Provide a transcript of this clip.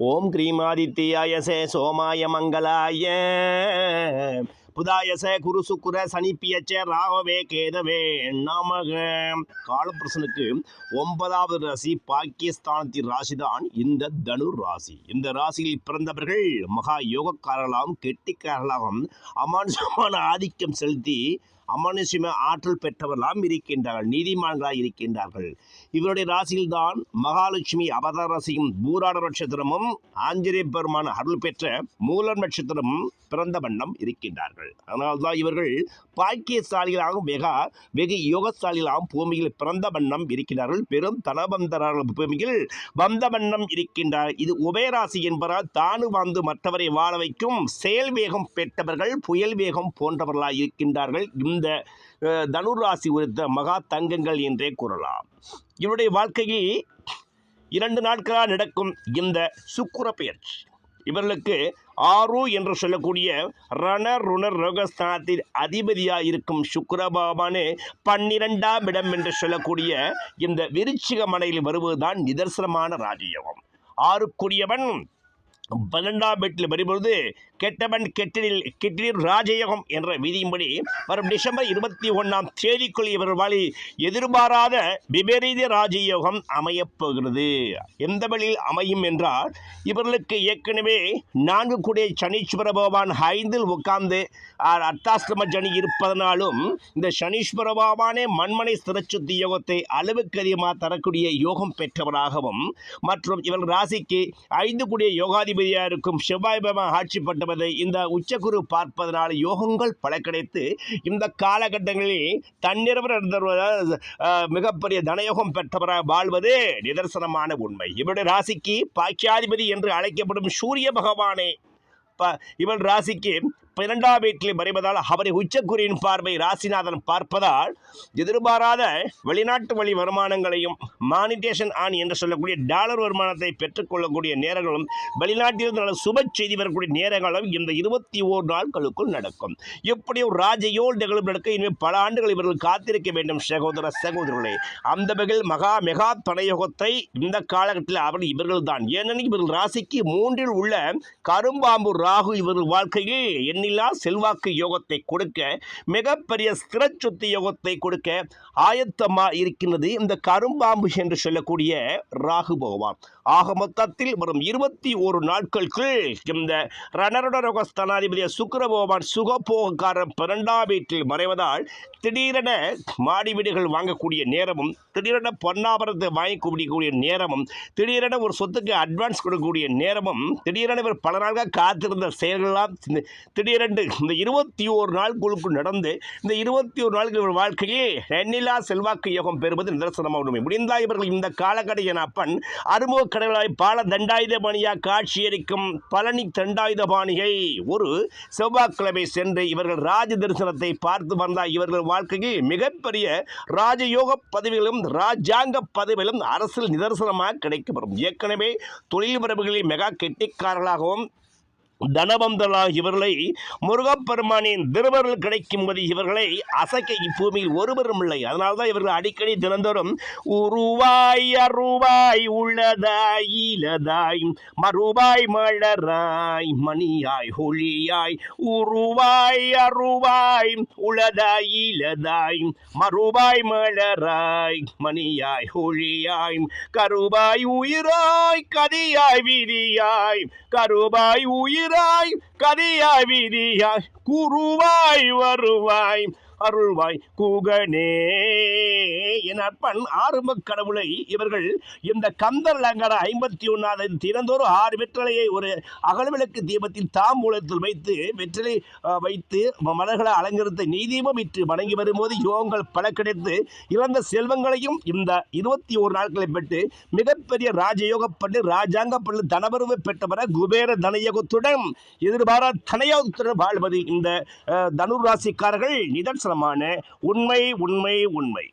ஓம் கிரீமாதித்யாய சே சோமாய மங்களாய. புதாயச குரு சுக்குர சனிப்பியச்ச ராகவே கேதவே நமக. காலப்பிரசனுக்கு ஒன்பதாவது ராசி பாக்கியஸ்தானத்தின் ராசிதான் இந்த தனுர் ராசி. இந்த ராசியில் பிறந்தவர்கள் மகா யோகக்காரர்களாகவும் கெட்டிக்காரர்களாகவும் அமானுஷமான ஆதிக்கம் செலுத்தி அமானுஷ்யம ஆற்றல் பெற்றவர்களாம் இருக்கின்றார்கள் நீதிமான்களாக இருக்கின்றார்கள். இவருடைய ராசியில்தான் மகாலட்சுமி அவதார ராசியும் பூராட நட்சத்திரமும் ஆஞ்சநேய பெருமான அருள் பெற்ற மூல நட்சத்திரமும் பிறந்த வண்ணம் இருக்கின்றார்கள். அதனால்தான் இவர்கள் பாக்கியசாலிகளாகவும் வெக வெகு யோகசாலிகளாகவும் பூமியில் பிறந்த வண்ணம் இருக்கின்றார்கள். பெரும் தனபந்தரார்கள் பூமியில் வந்த வண்ணம் இருக்கின்றார். இது உபயராசி என்பதால் தானு வாழ்ந்து மற்றவரை வாழ வைக்கும் செயல் வேகம் பெற்றவர்கள் புயல் வேகம் போன்றவர்களாக இருக்கின்றார்கள். இந்த இந்த தனுராசி குறித்த மகா தங்கங்கள் என்றே கூறலாம். இவருடைய வாழ்க்கையில் இரண்டு நாட்களாக நடக்கும் இந்த சுக்குர பெயர்ச்சி இவர்களுக்கு ஆறு என்று சொல்லக்கூடிய ரண ருணர் ரோகஸ்தானத்தில் அதிபதியாக இருக்கும் சுக்கிரபாபானே பன்னிரெண்டாம் இடம் என்று சொல்லக்கூடிய இந்த விருச்சிக மனையில் வருவதுதான் நிதர்சனமான ராஜயோகம். ஆறுக்குரியவன் பன்னெண்டாம் வீட்டில் வரும்பொழுது கெட்டவன் கெட்டினில் கெட்டினில் ராஜயோகம் என்ற விதியின்படி வரும் டிசம்பர் இருபத்தி ஒன்றாம் தேதிக்குள் இவர் வழி எதிர்பாராத விபரீத ராஜயோகம் அமையப்போகிறது எந்த வழியில் அமையும் என்றால் இவர்களுக்கு ஏற்கனவே நான்கு கூடிய சனீஸ்வர பகவான் ஐந்தில் உட்கார்ந்து ஆ- அர்த்தாசிரம ஜனி இருப்பதனாலும் இந்த சனீஸ்வர பகவானே மண்மனை ஸ்திரச்சுத்தி யோகத்தை அளவுக்கு அதிகமாக தரக்கூடிய யோகம் பெற்றவராகவும் மற்றும் இவர் ராசிக்கு ஐந்து கூடிய யோகாதிபதியாக இருக்கும் செவ்வாய் பகவான் ஆட்சி என்பதை இந்த உச்சகுரு பார்ப்பதனால் யோகங்கள் பல கிடைத்து இந்த காலகட்டங்களில் தன்னிறவர் மிகப்பெரிய தனயோகம் பெற்றவராக வாழ்வது நிதர்சனமான உண்மை. இவருடைய ராசிக்கு பாக்கியாதிபதி என்று அழைக்கப்படும் சூரிய பகவானே. ப இவள் ராசிக்கு பன்னெண்டாம் வீட்டில் மறைவதால் அவரை உச்சக்குரியின் பார்வை ராசிநாதன் பார்ப்பதால் எதிர்பாராத வெளிநாட்டு வழி வருமானங்களையும் மானிட்டேஷன் ஆணி என்று சொல்லக்கூடிய டாலர் வருமானத்தை பெற்றுக்கொள்ளக்கூடிய நேரங்களும் வெளிநாட்டிலிருந்து நல்ல சுப செய்தி வரக்கூடிய நேரங்களும் இந்த இருபத்தி ஓர் நாட்களுக்குள் நடக்கும். எப்படி ஒரு ராஜயோல் நிகழ்வு நடக்க இனிமேல் பல ஆண்டுகள் இவர்கள் காத்திருக்க வேண்டும் சகோதர சகோதரர்களே அந்த வகையில் மகா மெகா தனயோகத்தை இந்த காலகட்டத்தில் அவர் இவர்கள் தான் ஏனெனில் இவர்கள் ராசிக்கு மூன்றில் உள்ள கரும்பாம்பு ராகு இவர்கள் வாழ்க்கையில் எண்ணில்லா செல்வாக்கு யோகத்தை கொடுக்க மிகப்பெரிய ஸ்திரச்சொத்து யோகத்தை கொடுக்க ஆயத்தமாக இருக்கின்றது இந்த கரும்பாம்பு என்று சொல்லக்கூடிய ராகு பகவான். ஆக மொத்தத்தில் வரும் இருபத்தி ஒரு நாட்களுக்குள் இந்த ரணருட ஸ்தானாதிபதி சுக்கர பகவான் சுகபோகக்காரன் பன்னெண்டாம் வீட்டில் மறைவதால் திடீரென மாடி வீடுகள் வாங்கக்கூடிய நேரமும் திடீரென பொன்னாபரத்தை வாங்கிக்கூடிய நேரமும் திடீரென ஒரு சொத்துக்கு அட்வான்ஸ் கொடுக்கக்கூடிய நேரமும் திடீரென இவர் பல நாட்கள் காத்திருந்த செயல்களெல்லாம் திடீர் இரண்டு இந்த இருபத்தி ஓரு நாட்களுக்குள் நடந்து இந்த இருபத்தி ஒரு நாட்கள் வாழ்க்கையே வாழ்க்கையில் எண்ணிலா செல்வாக்கு யோகம் பெறுவது நிதர்சனமாக உண்மை. முடிந்தால் இவர்கள் இந்த காலகட்ட அப்பன் அறுமுக கடவுளாய் பால தண்டாயுதபாணியாக காட்சியளிக்கும் பழனி தண்டாயுதபாணியை ஒரு செவ்வாய்க்கிழமை சென்று இவர்கள் ராஜ தரிசனத்தை பார்த்து வந்தால் இவர்கள் வாழ்க்கையில் மிகப்பெரிய ராஜயோக பதவிகளும் ராஜாங்க பதவிகளும் அரசியல் நிதர்சனமாக கிடைக்கப்படும் ஏற்கனவே தொழில் உறவுகளில் மெகா கெட்டிக்காரர்களாகவும் தனபந்தலாக இவர்களை முருகப்பெருமானின் திருவருள் கிடைக்கும்படி இவர்களை அசைக்க இப்பூமியில் ஒருவரும் இல்லை. அதனால்தான் இவர்கள் அடிக்கடி தினந்தோறும் உருவாய் அருவாய் உள்ளதாய் இலதாய் மறுவாய் மலராய் மணியாய் ஒளியாய் உருவாய் அருவாய் உளதாய் இலதாய் மறுவாய் மலராய் மணியாய் ஒளியாய் கருவாய் உயிராய் கதியாய் விதியாய் கருவாய் உயிர் உயிராய் கதியாய் விதியாய் குருவாய் வருவாய். அருள்வாய் கூகனே. என் அற்பன் ஆரம்ப கடவுளை இவர்கள் இந்த கந்தர் அலங்கார ஐம்பத்தி ஒன்றாவது தினந்தோறும் ஆறு வெற்றிலையை ஒரு அகல்விளக்கு தீபத்தில் தாம்பூலத்தில் வைத்து வெற்றிலை வைத்து மலர்களை அலங்கரித்த நீதீபம் இற்று வணங்கி வரும்போது யோகங்கள் பல கிடைத்து இழந்த செல்வங்களையும் இந்த இருபத்தி ஒரு நாட்களை பெற்று மிகப்பெரிய ராஜயோகப்பட்டு ராஜாங்கப்பட்டு தனவரவு பெற்றவர குபேர தனயோகத்துடன் எதிர்பாரா தனயோகத்துடன் வாழ்வது இந்த அஹ், தனுர் ராசிக்காரர்கள் உண்மை உண்மை உண்மை.